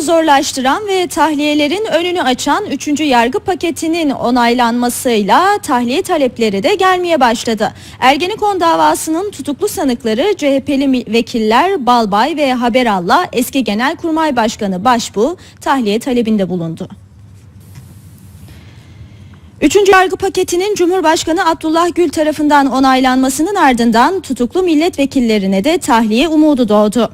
Zorlaştıran ve tahliyelerin önünü açan 3. yargı paketinin onaylanmasıyla tahliye talepleri de gelmeye başladı. Ergenekon davasının tutuklu sanıkları CHP'li vekiller Balbay ve Haberal'la eski Genelkurmay Başkanı Başbuğ tahliye talebinde bulundu. Üçüncü yargı paketinin Cumhurbaşkanı Abdullah Gül tarafından onaylanmasının ardından tutuklu milletvekillerine de tahliye umudu doğdu.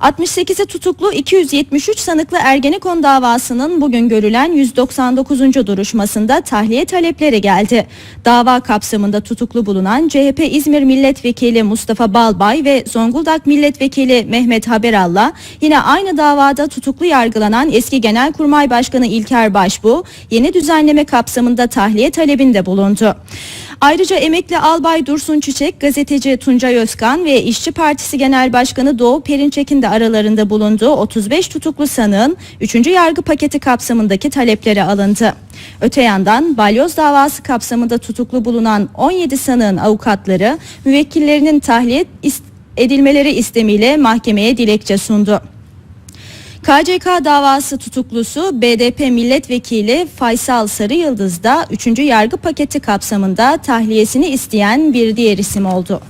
68'i tutuklu 273 sanıklı Ergenekon davasının bugün görülen 199. duruşmasında tahliye talepleri geldi. Dava kapsamında tutuklu bulunan CHP İzmir Milletvekili Mustafa Balbay ve Zonguldak Milletvekili Mehmet Haberal'la yine aynı davada tutuklu yargılanan eski Genelkurmay Başkanı İlker Başbuğ yeni düzenleme kapsamında tahliye talebinde bulundu. Ayrıca emekli albay Dursun Çiçek, gazeteci Tuncay Özkan ve İşçi Partisi Genel Başkanı Doğu Perinçek'in de aralarında bulunduğu 35 tutuklu sanığın 3. yargı paketi kapsamındaki talepleri alındı. Öte yandan balyoz davası kapsamında tutuklu bulunan 17 sanığın avukatları müvekkillerinin tahliye edilmeleri istemiyle mahkemeye dilekçe sundu. KCK davası tutuklusu BDP milletvekili Faysal Sarı Yıldız da 3. yargı paketi kapsamında tahliyesini isteyen bir diğer isim oldu.